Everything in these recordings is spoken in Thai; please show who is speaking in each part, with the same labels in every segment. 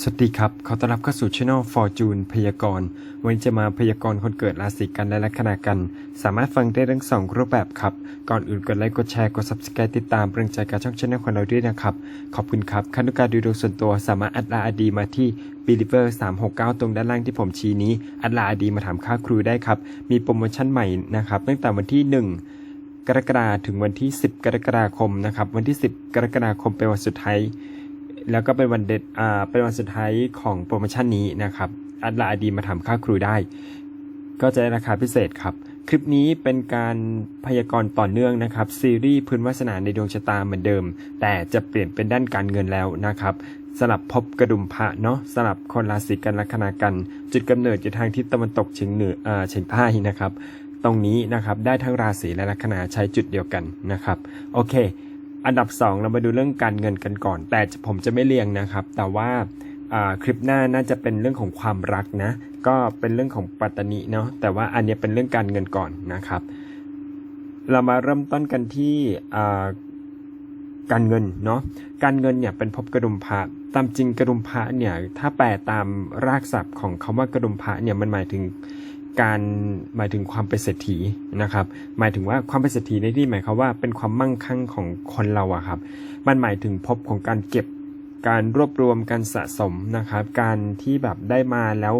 Speaker 1: สวัสดีครับ ขอต้อนรับเข้าสู่ช่อง Fortune พยากรณ์ วันนี้จะมาพยากรณ์คนเกิดราศีกันและลัคนากัน สามารถฟังได้ทั้งสองรูปแบบครับ ก่อนอื่นกดไลค์ กดแชร์ กด Subscribe ติดตามเปรงใจการช่องช่องของเราด้วยนะครับ ขอบคุณครับคันทุกการดูดวงส่วนตัวสามารถอัดลาอดีมาที่ Believer 369 ตรงด้านล่างที่ผมชี้นี้ อัดลาอดีมาถามค่าครูได้ครับ มีโปรโมชั่นใหม่นะครับ ตั้งแต่วันที่ 1กรกฎาคมถึงวันที่ 10 กรกฎาคมนะครับ วันที่ 10 กรกฎาคมเป็นวันสุดท้าย แล้วก็เป็นวันเด็ดอ่าเป็นวันสุดท้ายของโปรโมชั่นนี้นะครับอัดลาอดีมาทำค่าครูได้ ก็จะได้ราคาพิเศษครับคลิปนี้เป็นการพยากรณ์ต่อเนื่องนะครับ ซีรีส์พื้นวาสนาในดวงชะตาเหมือนเดิม แต่จะเปลี่ยนเป็นด้านการเงินแล้วนะครับสลับพบกระดุมพระเนาะสลับคนราศีกันลัคนากัน จุดกำเนิดอยู่ทางทิศตะวันตกเฉียงเหนืออ่าเฉียงใต้นะครับ ตรงนี้นะครับได้ทั้งราศีและลัคนาใช้จุดเดียวกันนะครับ โอเค อันดับ 2 เรามาดูเรื่องการเงินกันก่อน แต่ผมจะไม่เรียงนะครับ แต่ว่าคลิปหน้าน่าจะเป็นเรื่องของความรักนะ ก็เป็นเรื่องของปัตตานีเนาะแต่ว่าอันนี้เป็นเรื่องการเงินก่อนนะครับ เรามาเริ่มต้นกันที่การเงินเนาะการเงินเนี่ยเป็นภพกระดุมพระตามจริงกระดุมพระเนี่ยถ้าแปลตามรากศัพท์ของคำว่ากระดุมพระเนี่ยมันหมายถึง การหมายถึงความเป็นเศรษฐีนะครับ หมายถึงว่าความเป็นเศรษฐีในที่หมายความว่าเป็นความมั่งคั่งของคนเราอะครับ มันหมายถึงพบของการเก็บการรวบรวมการสะสมนะครับ การที่แบบได้มาแล้ว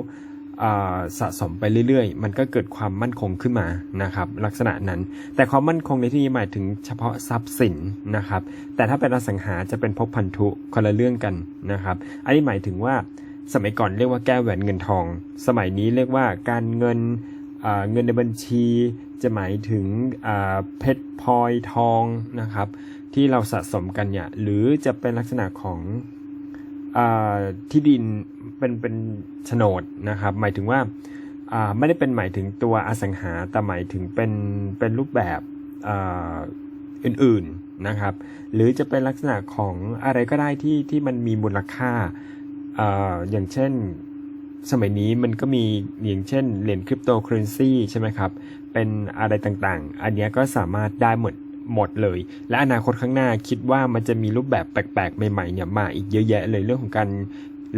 Speaker 1: สะสมไปเรื่อยๆ มันก็เกิดความมั่นคงขึ้นมานะครับ ลักษณะนั้น แต่ความมั่นคงในที่นี้หมายถึงเฉพาะทรัพย์สินนะครับ แต่ถ้าเป็นอสังหาจะเป็นภพพันธุคนละเรื่องกันนะครับ อันนี้หมายถึงว่า สมัยก่อนเรียกว่าแก้วแหวนเงินทอง สมัยนี้เรียกว่าการเงินเงินในบัญชีจะหมายถึงเพชรพลอยทองนะครับ ที่เราสะสมกันเนี่ยหรือจะเป็นลักษณะของอที่ดินเป็นเป็นโฉนดนะครับ หมายถึงว่าไม่ได้เป็นหมายถึงตัวอสังหาแต่หมายถึงเป็นเป็นรูปแบบอื่นๆนะครับ หรือจะเป็นลักษณะของอะไรก็ได้ที่ที่มันมีมูลค่า อย่างเช่นสมัยนี้มันก็มีอย่างเช่นเหรียญคริปโตเคอเรนซีใช่ไหมครับ เป็นอะไรต่างๆ อันนี้ก็สามารถได้หมดหมดเลย และอนาคตข้างหน้าคิดว่ามันจะมีรูปแบบแปลกๆ ใหม่ๆเนี่ยมาอีกเยอะแยะเลยเรื่องของการ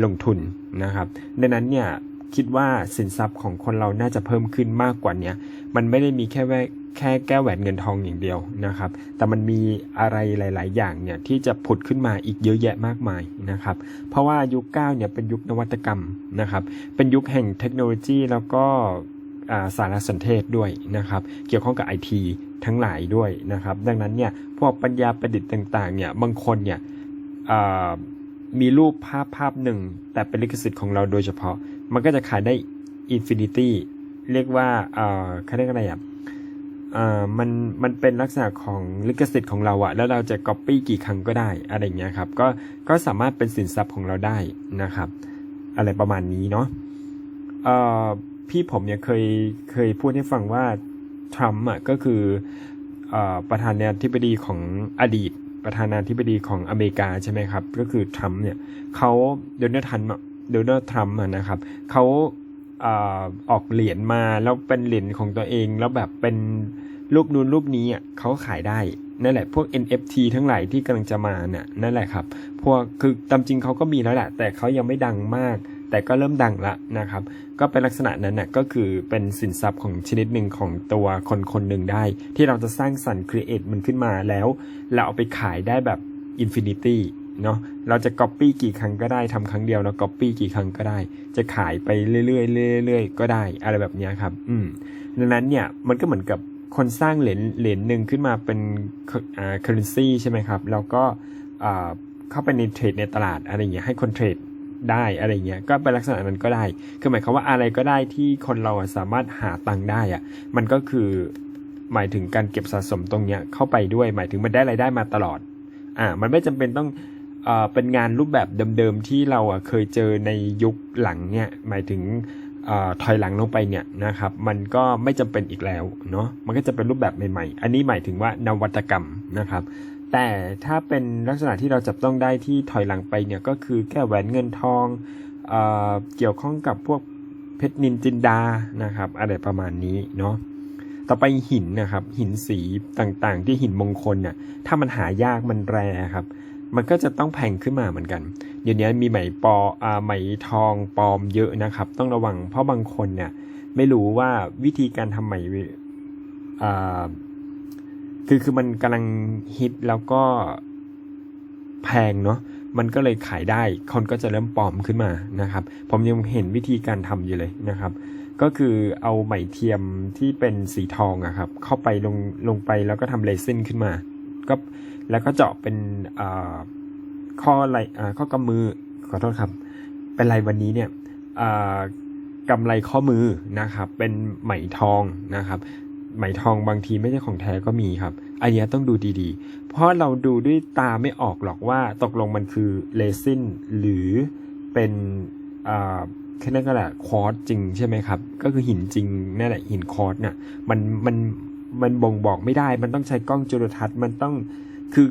Speaker 1: ลงทุนนะครับ ดังนั้นเนี่ย คิดว่าสินทรัพย์ของคนเราน่าจะเพิ่มขึ้นมากกว่าเนี้มันไม่ได้มีแค่แวแค่แก้วแหวนเงินทองอย่างเดียวนะครับ แต่มันมีอะไรหลาย ๆ อย่างเนี่ยที่จะผุดขึ้นมาอีกเยอะแยะมากมายนะครับ เพราะว่ายุค9เนี่ยเป็นยุคนวัตกรรมนะครับ เป็นยุคแห่งเทคโนโลยีแล้วก็สารสนเทศด้วยนะครับ เกี่ยวข้องกับไอทีทั้งหลายด้วยนะครับ ดังนั้นเนี่ยพวกปัญญาประดิษฐ์ต่าง ๆ เนี่ยบางคนเนี่ยมีรูปภาพภาพหนึ่ง แต่เป็นลิขสิทธิ์ของเราโดยเฉพาะ มันก็จะขายได้อินฟินิตี้เรียกว่าเอ่อเขาเรียกอะไรอะอ่ามันมันเป็นลักษณะของลิขสิทธิ์ของเราอะแล้วเราจะ copy กี่ครั้งก็ได้อะไรเงี้ยครับก็ก็สามารถเป็นสินทรัพย์ของเราได้นะครับ อะไรประมาณนี้เนาะเออพี่ผมเนี่ยเคยเคยพูดให้ฟังว่าทรัมป์อะก็คือเออประธานาธิบดีของอดีต ประธานาธิบดีของอเมริกาใช่ไหมครับ ก็คือทรัมป์เนี่ยเขาโดนัลด์ทรัมป์ โดนัลด์ทรัมป์นะครับเขาอ่าออกเหรียญมาแล้วเป็นเหรียญของตัวเองแล้วแบบเป็นรูปนู้นรูปนี้อะเขาขายได้นั่นแหละพวก NFT ทั้งหลายที่กำลังจะมาเนี่ยนั่นแหละครับพวกคือตามจริงเขาก็มีแล้วแหละแต่เขายังไม่ดังมาก แต่ก็เริ่มดังละนะครับ ก็เป็นลักษณะนั้นน่ะก็คือเป็นสินทรัพย์ของชนิดหนึ่งของตัวคนคนหนึ่งได้ ที่เราจะสร้างสรรค์ครีเอทมันขึ้นมาแล้ว เราเอาไปขายได้แบบอินฟินิตี้ เนาะเราจะก๊อปปี้กี่ครั้งก็ได้ทำครั้งเดียวแล้วก๊อปปี้กี่ครั้งก็ได้ จะขายไปเรื่อยๆเรื่อยๆก็ได้ อะไรแบบนี้ครับ อืมดังนั้นเนี่ยมันก็เหมือนกับคนสร้างเหรียญเหรียญหนึ่งขึ้นมาเป็นอ่า currency ใช่ไหมครับ แล้วก็อ่าเข้าไปในเทรดในตลาดอะไรเงี้ยให้คนเทรดได้อะไรเงี้ยก็เป็นลักษณะนั้นก็ได้ คือหมายความว่าอะไรก็ได้ที่คนเราสามารถหาตังค์ได้อะมันก็คือหมายถึงการเก็บสะสมตรงเนี้ยเข้าไปด้วย หมายถึงมันได้รายได้มาตลอด อ่า มันไม่จำเป็นต้อง เป็นงานรูปแบบเดิมๆที่เราเคยเจอในยุคหลังเนี่ยหมายถึงอถอยหลังลงไปเนี่ยนะครับ มันก็ไม่จำเป็นอีกแล้วเนาะมันก็จะเป็นรูปแบบใหม่ๆ อันนี้หมายถึงว่านวัตกรรมนะครับ แต่ถ้าเป็นลักษณะที่เราจับต้องได้ที่ถอยหลังไปเนี่ยก็คือแก้แหวนเงินทองเอเกี่ยวข้องกับพวกเพชรนินจินดานะครับอะไรประมาณนี้เนาะต่อไปหินนะครับหินสีต่างๆ ที่หินมงคลเนี่ยถ้ามันหายากมันแรครับ มันก็จะต้องแพงขึ้นมาเหมือนกัน เดี๋ยวนี้มีไหมปออ่าไหมทองปลอมเยอะนะครับ ต้องระวังเพราะบางคนเนี่ยไม่รู้ว่าวิธีการทำไหมอ่าคือคือมันกำลังฮิตแล้วก็แพงเนาะมันก็เลยขายได้ คนก็จะเริ่มปลอมขึ้นมานะครับ ผมยังเห็นวิธีการทำอยู่เลยนะครับ ก็คือเอาไหมเทียมที่เป็นสีทองอะครับ เข้าไปลงลงไปแล้วก็ทำเลซินขึ้นมา ก็ แล้วก็เจาะเป็นข้อไหลอ่าข้อกำมือขอโทษครับ เป็นไรวันนี้เนี่ยอ่ากำไรข้อมือนะครับ เป็นไหมทองนะครับ ไหมทองบางทีไม่ใช่ของแท้ก็มีครับ อันเนี้ยต้องดูดีๆ เพราะเราดูด้วยตาไม่ออกหรอกว่าตกลงมันคือเลซินหรือเป็นอ่าแค่นั้นก็แหละควอตจริงใช่ไหมครับ ก็คือหินจริงนั่นแหละหินควอตน่ะมันมันมันบ่งบอกไม่ได้ มันต้องใช้กล้องจุลทรรศน์มันต้อง คือ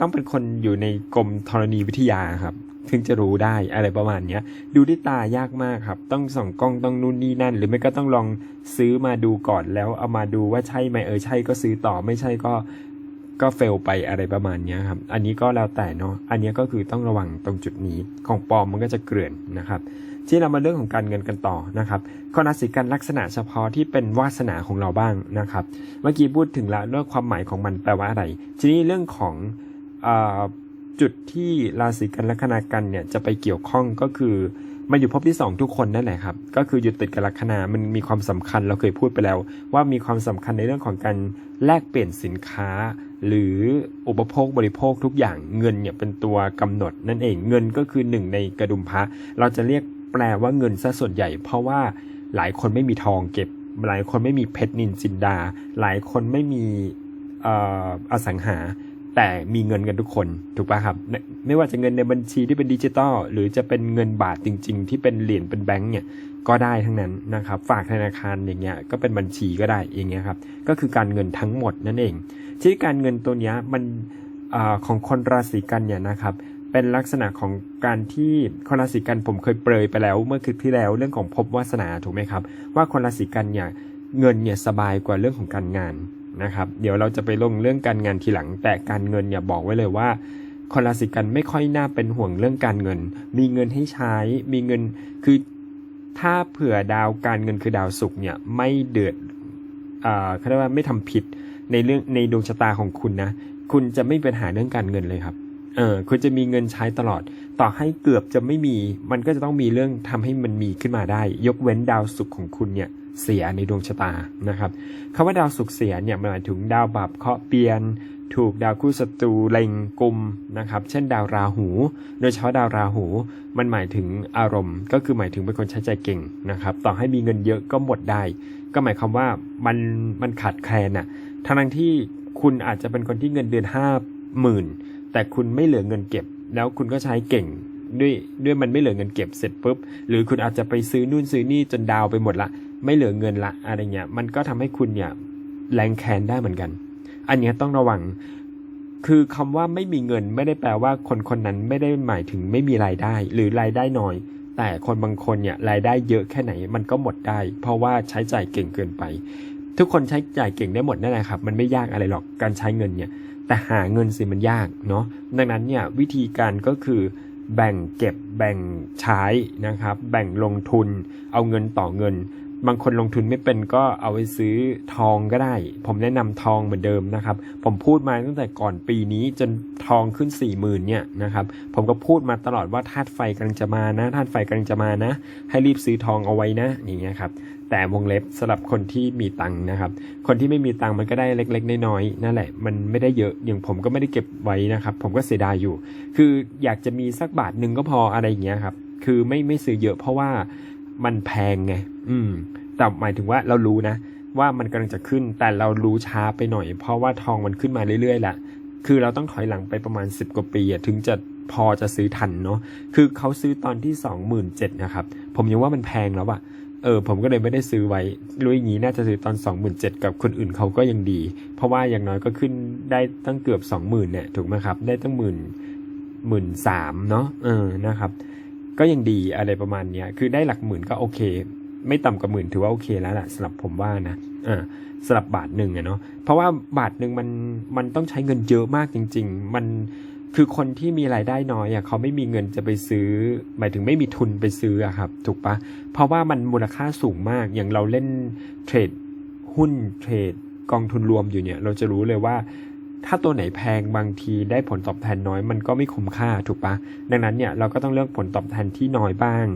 Speaker 1: ต้องเป็นคนอยู่ในกรมธรณีวิทยาครับถึงจะรู้ได้อะไรประมาณเนี้ย ดูด้วยตายากมากครับ ต้องส่องกล้องต้องนู่นนี่นั่น หรือไม่ก็ต้องลองซื้อมาดูก่อนแล้วเอามาดูว่าใช่ไหมเออใช่ก็ซื้อต่อไม่ใช่ก็ก็เฟลไปอะไรประมาณเนี้ยครับ อันนี้ก็แล้วแต่เนาะ อันนี้ก็คือต้องระวังตรงจุดนี้ ของปลอมมันก็จะเกลื่อนนะครับ ที่เรามาเรื่องของการเงินกันต่อนะครับข้อราศีกันลักษณะเฉพาะที่เป็นวาสนาของเราบ้างนะครับ เมื่อกี้พูดถึงแล้วเรื่องความหมายของมันแปลว่าอะไร ทีนี้เรื่องของอจุดที่ราศีกันลัคนากันเนี่ยจะไปเกี่ยวข้องก็คือมันอยู่ภพที่ 2 ทุกคนนั่นแหละครับ ก็คืออยู่ติดกับลัคนา มันมีความสำคัญเราเคยพูดไปแล้ว ว่ามีความสำคัญในเรื่องของการแลกเปลี่ยนสินค้า หรืออุปโภคบริโภคทุกอย่างเงินเนี่ยเป็นตัวกำหนดนั่นเองเงินก็คือหนึ่งในกระดุมพระเราจะเรียก แปลว่าเงินซะส่วนใหญ่ เพราะว่าหลายคนไม่มีทองเก็บ หลายคนไม่มีเพชรนินจินดา หลายคนไม่มีอสังหา แต่มีเงินกันทุกคนถูกป่ะครับ ไม่ว่าจะเงินในบัญชีที่เป็นดิจิตอลหรือจะเป็นเงินบาทจริง ๆ ที่เป็นเหรียญเป็นแบงก์เนี่ยก็ได้ทั้งนั้นนะครับ ฝากธนาคารอย่างเงี้ยก็เป็นบัญชีก็ได้อย่างเงี้ยครับก็คือการเงินทั้งหมดนั่นเองที่การเงินตัวเนี้ยมันอของคนราศีกันเนี่ยนะครับ เป็นลักษณะของการที่คนราศีกันผมเคยเปรยไปแล้ว เมื่อคลิปที่แล้วเรื่องของภพวาสนาถูกไหมครับ ว่าคนราศีกันเนี่ยเงินเนี่ยสบายกว่าเรื่องของการงานนะครับ เดี๋ยวเราจะไปลงเรื่องการงานทีหลัง แต่การเงินเนี่ยบอกไว้เลยว่าคนราศีกันไม่ค่อยน่าเป็นห่วงเรื่องการเงิน มีเงินให้ใช้ มีเงินคือถ้าเผื่อดาวการเงินคือดาวศุกร์เนี่ยไม่เดือดอ่าเขาเรียกว่าไม่ทำผิดในเรื่องในดวงชะตาของคุณนะ คุณจะไม่มีปัญหาเรื่องการเงินเลยครับ เออคุณจะมีเงินใช้ตลอด ต่อให้เกือบจะไม่มี มันก็จะต้องมีเรื่องทำให้มันมีขึ้นมาได้ ยกเว้นดาวศุกร์ของคุณเนี่ยเสียในดวงชะตานะครับคำว่าดาวศุกร์เสียเนี่ยมันหมายถึงดาวบาปเคาะเปลี่ยน ถูกดาวคู่ศัตรูเล็งกลุ่มนะครับ เช่นดาวราหู โดยเฉพาะดาวราหู มันหมายถึงอารมณ์ ก็คือหมายถึงเป็นคนใช้ใจเก่งนะครับ ต่อให้มีเงินเยอะก็หมดได้ ก็หมายความว่ามันมันขาดแคลนอะทั้งที่คุณอาจจะเป็นคนที่เงินเดือนห้าหมื่น แต่คุณไม่เหลือเงินเก็บ แล้วคุณก็ใช้เก่งด้วยด้วยมันไม่เหลือเงินเก็บเสร็จปุ๊บ หรือคุณอาจจะไปซื้อนู่นซื้อนี่จนดาวไปหมดละ ไม่เหลือเงินละอะไรเงี้ยมันก็ทำให้คุณเนี่ยแรงแค้นได้เหมือนกัน อันเนี้ยต้องระวัง คือคำว่าไม่มีเงินไม่ได้แปลว่าคนคนนั้นไม่ได้หมายถึงไม่มีรายได้ หรือรายได้น้อย แต่คนบางคนเนี่ยรายได้เยอะแค่ไหนมันก็หมดได้ เพราะว่าใช้จ่ายเก่งเกินไป ทุกคนใช้จ่ายเก่งได้หมดนั่นแหละครับ มันไม่ยากอะไรหรอกการใช้เงินเนี่ย แต่หาเงินสิมันยากเนาะดังนั้นเนี่ยวิธีการก็คือแบ่งเก็บแบ่งใช้นะครับ แบ่งลงทุน เอาเงินต่อเงิน บางคนลงทุนไม่เป็นก็เอาไปซื้อทองก็ได้ ผมแนะนำทองเหมือนเดิมนะครับ ผมพูดมาตั้งแต่ก่อนปีนี้จนทองขึ้น4ี่หมื่นเนี่ยนะครับ ผมก็พูดมาตลอดว่าธาตุไฟกำลังจะมานะธาตุไฟกำลังจะมานะ ให้รีบซื้อทองเอาไว้นะอย่างเงี้ยครับ แต่วงเล็บสำหรับคนที่มีตังค์นะครับ คนที่ไม่มีตังค์มันก็ได้เล็กๆน้อยๆนั่นแหละ มันไม่ได้เยอะอย่างผมก็ไม่ได้เก็บไว้นะครับ ผมก็เสียดายอยู่ คืออยากจะมีสักบาทหนึ่งก็พออะไรอย่างเงี้ยครับ คือไม่ไม่ซื้อเยอะเพราะว่า มันแพงไงอืม แต่หมายถึงว่าเรารู้นะ ว่ามันกำลังจะขึ้นแต่เรารู้ช้าไปหน่อย เพราะว่าทองมันขึ้นมาเรื่อยๆแหละคือเราต้องถอยหลังไปประมาณ 10 กว่าปีอะถึงจะพอจะซื้อทันเนาะคือเขาซื้อตอนที่ 27,000นะครับ ผมยังว่ามันแพงแล้วอะเออผมก็เลยไม่ได้ซื้อไว้รู้อย่างนี้น่าจะซื้อตอน 27,000กับคนอื่นเขาก็ยังดี เพราะว่าอย่างน้อยก็ขึ้นได้ตั้งเกือบ 20,000เนี่ยถูกไหมครับ ได้ตั้งหมื่นหมื่นสามเนาะเออนะครับ ก็ยังดีอะไรประมาณเนี้ยคือได้หลักหมื่นก็โอเค ไม่ต่ำกว่าหมื่นถือว่าโอเคแล้วล่ะสำหรับผมว่านะอ่าสำหรับบาทหนึ่งอะเนาะเพราะว่าบาทหนึ่งมันมันต้องใช้เงินเยอะมากจริง ๆ มันคือคนที่มีรายได้น้อยอะเขาไม่มีเงินจะไปซื้อ หมายถึงไม่มีทุนไปซื้ออะครับ ถูกปะเพราะว่ามันมูลค่าสูงมากอย่างเราเล่นเทรดหุ้นเทรดกองทุนรวมอยู่เนี่ย เราจะรู้เลยว่า ถ้าตัวไหนแพงบางทีได้ผลตอบแทนน้อยมันก็ไม่คุ้มค่าถูกปะดังนั้นเนี่ยเราก็ต้องเลือกผลตอบแทนที่น้อยบ้าง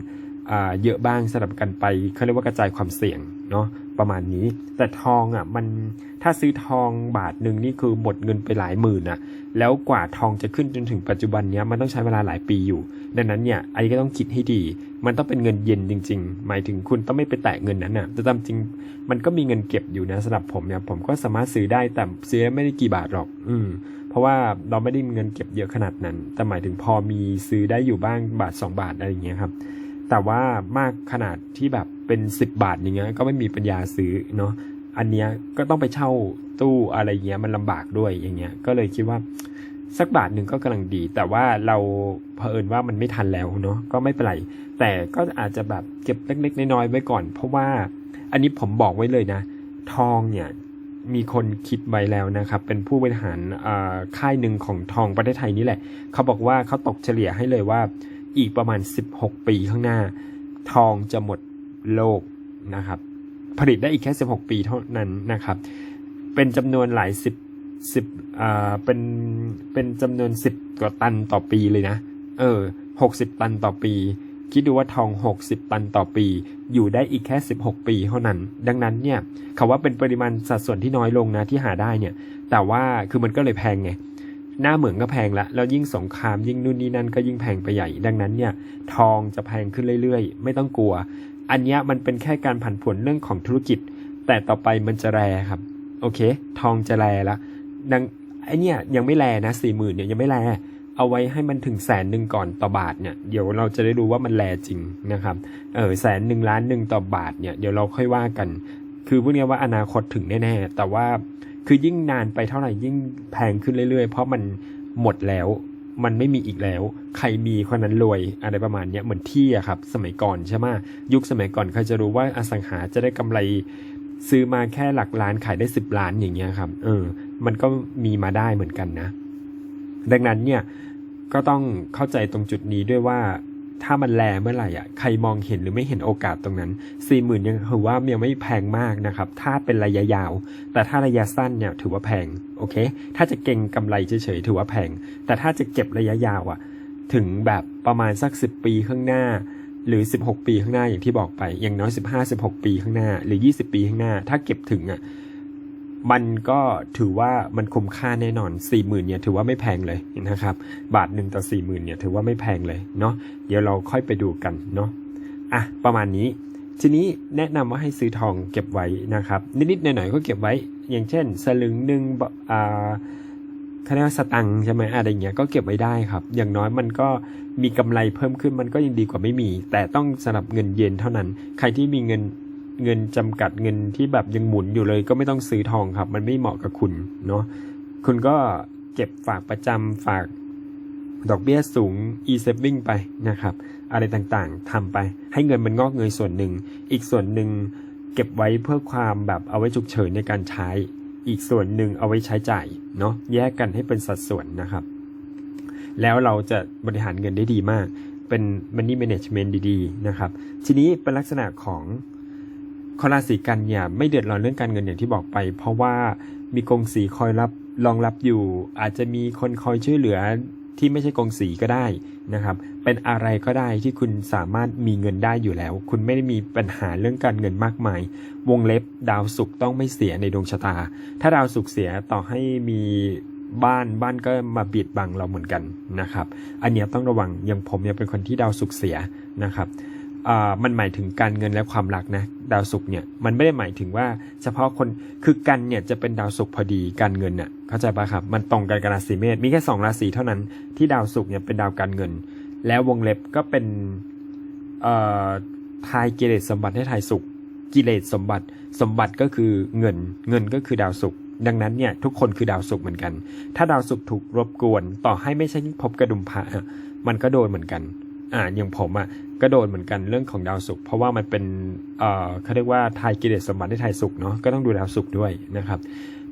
Speaker 1: เยอะบ้างสลับกันไปเขาเรียกว่ากระจายความเสี่ยงเนาะประมาณนี้ แต่ทองอะมันถ้าซื้อทองบาทหนึ่งนี่คือหมดเงินไปหลายหมื่นอะ แล้วกว่าทองจะขึ้นจนถึงปัจจุบันเนี้ยมันต้องใช้เวลาหลายปีอยู่ ดังนั้นเนี่ยไอ้ก็ต้องคิดให้ดี มันต้องเป็นเงินเย็นจริง ๆ หมายถึงคุณต้องไม่ไปแตะเงินนั้นน่ะแต่ตามจริงมันก็มีเงินเก็บอยู่นะสำหรับผมเนี่ยผมก็สามารถซื้อได้แต่ซื้อไม่ได้กี่บาทหรอก อืมเพราะว่าเราไม่ได้มีเงินเก็บเยอะขนาดนั้น แต่หมายถึงพอมีซื้อได้อยู่บ้างบาท 2 บาทอะไรอย่างเงี้ยครับ แต่ว่ามากขนาดที่แบบเป็น 10 บาทอย่างเงี้ยก็ไม่มีปัญญาซื้อเนาะอันเนี้ยก็ต้องไปเช่าตู้อะไรเงี้ยมันลำบากด้วยอย่างเงี้ย ก็เลยคิดว่าสักบาทหนึ่งก็กำลังดี แต่ว่าเราเผอิญว่ามันไม่ทันแล้วเนาะก็ไม่เป็นไร แต่ก็อาจจะแบบเก็บเล็ก ๆ น้อยๆไว้ก่อน เพราะว่าอันนี้ผมบอกไว้เลยนะ ทองเนี่ยมีคนคิดไว้แล้วนะครับ เป็นผู้บริหารค่ายหนึ่งของทองประเทศไทยนี่แหละ เขาบอกว่าเขาตกเฉลี่ยให้เลยว่า อีกประมาณ 16 ปีข้างหน้า ทองจะหมดโลกนะครับ ผลิตได้อีกแค่ 16 ปีเท่านั้นนะครับ เป็นจำนวนหลายสิบสิบอ่าเป็นเป็นจำนวนสิบกว่าตันต่อปีเลยนะ เออหกสิบตันต่อปี คิดดูว่าทอง60ตันต่อปี อยู่ได้อีกแค่16ปีเท่านั้น ดังนั้นเนี่ยเขาว่าเป็นปริมาณสัดส่วนที่น้อยลงนะที่หาได้เนี่ย แต่ว่าคือมันก็เลยแพงไง หน้าเหมืองก็แพงละแล้วยิ่งสงครามยิ่งนู่นนี่นั่นก็ยิ่งแพงไปใหญ่ ดังนั้นเนี่ยทองจะแพงขึ้นเรื่อยๆ ไม่ต้องกลัว อันนี้มันเป็นแค่การผันผวนเรื่องของธุรกิจ แต่ต่อไปมันจะแรครับ โอเค ทองจะแรละดังไอเนี่ยยังไม่แรนะสี่หมื่นเนี่ยยังไม่แรเอาไว้ให้มันถึงแสนหนึ่งก่อนต่อบาทเนี่ยเดี๋ยวเราจะได้รู้ว่ามันแลจริงนะครับเออแสนหนึ่งล้านหนึ่งต่อบาทเนี่ยเดี๋ยวเราค่อยว่ากัน คือพวกเนี้ยว่าอนาคตถึงแน่ๆแต่ว่า คือยิ่งนานไปเท่าไหร่ยิ่งแพงขึ้นเรื่อยๆ เพราะมันหมดแล้ว มันไม่มีอีกแล้ว ใครมีคนนั้นรวยอะไรประมาณเนี้ยเหมือนที่อะครับ สมัยก่อนใช่ไหมยุคสมัยก่อนใครจะรู้ว่าอสังหาจะได้กำไรซื้อมาแค่หลักล้านขายได้สิบล้านอย่างเงี้ยครับ เออ มันก็มีมาได้เหมือนกันนะ ดังนั้นเนี่ยก็ต้องเข้าใจตรงจุดนี้ด้วยว่า ถ้ามันแลเมื่อไหร่อะใครมองเห็นหรือไม่เห็นโอกาสตรงนั้นสี่หมื่นยังถือว่ายังไม่แพงมากนะครับ ถ้าเป็นระยะยาว แต่ถ้าระยะสั้นเนี่ยถือว่าแพงโอเค ถ้าจะเก่งกำไรเฉยๆถือว่าแพง แต่ถ้าจะเก็บระยะยาวอะ ถึงแบบประมาณสัก 10 ปีข้างหน้า หรือ 16 ปีข้างหน้าอย่างที่บอกไปอย่างน้อย 15 16 ปีข้างหน้า หรือ 20 ปีข้างหน้า ถ้าเก็บถึงอะ มันก็ถือว่ามันคุ้มค่าแน่นอน 4 0,000เนี่ยถือว่าไม่แพงเลยนะครับ บาทหนึ่งต่อ 4 0,000เนี่ยถือว่าไม่แพงเลยเนาะเดี๋ยวเราค่อยไปดูกันเนาะอะประมาณนี้ ทีนี้แนะนำว่าให้ซื้อทองเก็บไว้นะครับ นิดๆหน่อยๆก็เก็บไว้ อย่างเช่น สลึงหนึ่งอ่าเขาเรียกว่าสตังค์ใช่ไหมอะไรเงี้ยก็เก็บไว้ได้ครับ อย่างน้อยมันก็มีกำไรเพิ่มขึ้นมันก็ยังดีกว่าไม่มี แต่ต้องสำหรับเงินเย็นเท่านั้น ใครที่มีเงิน เงินจำกัดเงินที่แบบยังหมุนอยู่เลย ก็ไม่ต้องซื้อทองครับ มันไม่เหมาะกับคุณเนาะคุณก็เก็บฝากประจำฝากดอกเบี้ยสูง e-saving ไปนะครับ อะไรต่างๆทำไป ให้เงินมันงอกเงยส่วนหนึ่ง อีกส่วนหนึ่งเก็บไว้เพื่อความแบบเอาไว้ฉุกเฉินในการใช้ อีกส่วนหนึ่งเอาไว้ใช้จ่ายเนาะแยกกันให้เป็นสัดส่วนนะครับ แล้วเราจะบริหารเงินได้ดีมาก เป็น money management ดีๆ นะครับ ทีนี้เป็นลักษณะของ คนราศีกันเนี่ยไม่เดือดร้อนเรื่องการเงินอย่างที่บอกไป เพราะว่ามีกงสีคอยรับรองรับอยู่ อาจจะมีคนคอยช่วยเหลือที่ไม่ใช่กงสีก็ได้นะครับ เป็นอะไรก็ได้ที่คุณสามารถมีเงินได้อยู่แล้ว คุณไม่ได้มีปัญหาเรื่องการเงินมากมาย วงเล็บดาวศุกร์ต้องไม่เสียในดวงชะตา ถ้าดาวศุกร์เสียต่อให้มีบ้านบ้านก็มาบีดบังเราเหมือนกันนะครับ อันนี้ต้องระวังอย่างผมเนี่ยเป็นคนที่ดาวศุกร์เสียนะครับ อ่ามันหมายถึงการเงินและความรักนะดาวศุกร์เนี่ยมันไม่ได้หมายถึงว่าเฉพาะคนคือกันเนี่ยจะเป็นดาวศุกร์พอดีการเงินน่ะเข้าใจปะครับมันตรงกันกับราศีเมษมีแค่สองราศีเท่านั้นที่ดาวศุกร์เนี่ยเป็นดาวการเงิน แล้ววงเล็บก็เป็นเอ่อทายกิเลสสมบัติให้ทายสุขกิเลสสมบัติสมบัติก็คือเงิน เงินก็คือดาวศุกร์ดังนั้นเนี่ยทุกคนคือดาวศุกร์เหมือนกัน ถ้าดาวศุกร์ถูกรบกวน ต่อให้ไม่ใช่พบกระดุมพระอะมันก็โดนเหมือนกัน อ่าอย่างผมอะก็โดนเหมือนกันเรื่องของดาวศุกร์เพราะว่ามันเป็นเอ่อเขาเรียกว่าทายกิเลสสมบัติให้ทายศุกร์เนาะก็ต้องดูดาวศุกร์ด้วยนะครับ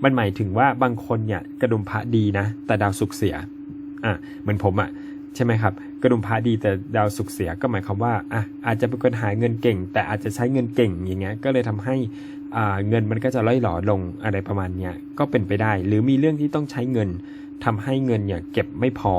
Speaker 1: มันหมายถึงว่าบางคนเนี่ยกระดุมพระดีนะ แต่ดาวศุกร์เสียอะเหมือนผมอะใช่ไหมครับกระดุมพระดีแต่ดาวศุกร์เสียก็หมายความว่าอะอาจจะเป็นคนหาเงินเก่ง แต่อาจจะใช้เงินเก่งอย่างเงี้ยก็เลยทำให้อ่าเงินมันก็จะล่อยหลอลงอะไรประมาณเนี้ยก็เป็นไปได้ หรือมีเรื่องที่ต้องใช้เงินทำให้เงินเนี่ยเก็บไม่พอ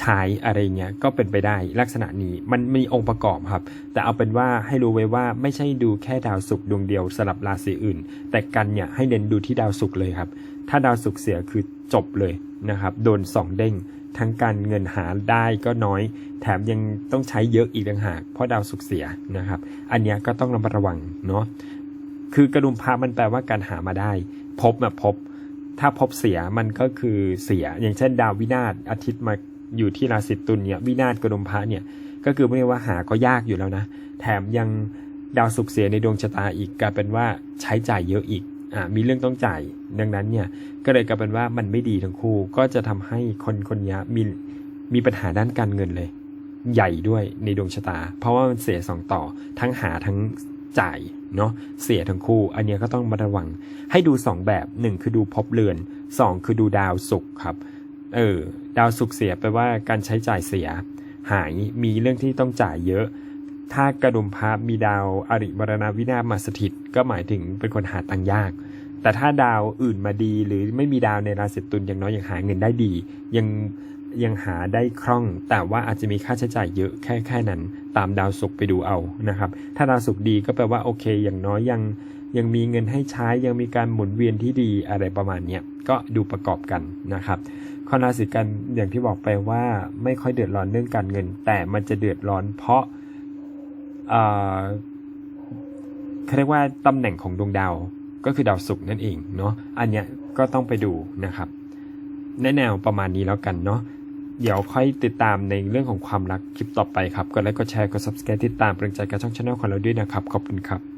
Speaker 1: ใช้อะไรเงี้ยก็เป็นไปได้ลักษณะนี้มันมีองค์ประกอบครับ แต่เอาเป็นว่าให้รู้ไว้ว่าไม่ใช่ดูแค่ดาวศุกร์ดวงเดียวสลับราศีอื่น แต่กันเนี่ยให้เน้นดูที่ดาวศุกร์เลยครับ ถ้าดาวศุกร์เสียคือจบเลยนะครับ โดนสองเด้งทั้งการเงินหาได้ก็น้อย แถมยังต้องใช้เยอะอีกต่างหาก เพราะดาวศุกร์เสียนะครับ อันนี้ก็ต้องระมัดระวังเนาะคือกระดุมพระมันแปลว่าการหามาได้ พบแบบพบ ถ้าพบเสียมันก็คือเสีย อย่างเช่น ดาววินาศอาทิตย์มา อยู่ที่ราศีตุลเนี่ยวินาศกระดมพระเนี่ยก็คือไม่ว่าหาก็ยากอยู่แล้วนะ แถมยังดาวศุกเสียในดวงชะตาอีกกลายเป็นว่าใช้จ่ายเยอะอีกอ่ามีเรื่องต้องจ่าย ดังนั้นเนี่ยก็เลยกลายเป็นว่ามันไม่ดีทั้งคู่ก็จะทำให้คนคนนี้มีมีปัญหาด้านการเงินเลย ใหญ่ด้วยในดวงชะตา เพราะว่ามันเสียสองต่อทั้งหาทั้งจ่ายเนาะเสียทั้งคู่ อันนี้ก็ต้องมาระวัง ให้ดูสองแบบหนึ่งคือดูพบเรือนสองคือดูดาวศุกครับ เออดาวศุกเสียแปลว่าการใช้จ่ายเสีย หายมีเรื่องที่ต้องจ่ายเยอะ ถ้ากระดุมพระมีดาวอริมรณวินาศมาสถิต ก็หมายถึงเป็นคนหาตังค์ยาก แต่ถ้าดาวอื่นมาดีหรือไม่มีดาวในราศีตุลอย่างน้อยยังหาเงินได้ดี ยังยังหาได้คล่อง แต่ว่าอาจจะมีค่าใช้จ่ายเยอะแค่แค่นั้น ตามดาวศุกร์ไปดูเอานะครับ ถ้าดาวศุกร์ดีก็แปลว่าโอเค อย่างน้อยยังยังมีเงินให้ใช้ยังมีการหมุนเวียนที่ดีอะไรประมาณนี้ก็ดูประกอบกันนะครับ ข้อราศีกันอย่างที่บอกไปว่าไม่ค่อยเดือดร้อนเรื่องการเงิน แต่มันจะเดือดร้อนเพราะเขาเรียกว่าตำแหน่งของดวงดาวก็คือดาวศุกร์นั่นเองเนาะอันเนี้ยก็ต้องไปดูนะครับแนแนวประมาณนี้แล้วกันเนาะเดี๋ยวค่อยติดตามในเรื่องของความรักคลิปต่อไปครับกดไลค์กดแชร์กด subscribe ติดตามเป็นกำลังใจกับช่องช anel ของเราด้วยนะครับ ขอบคุณครับ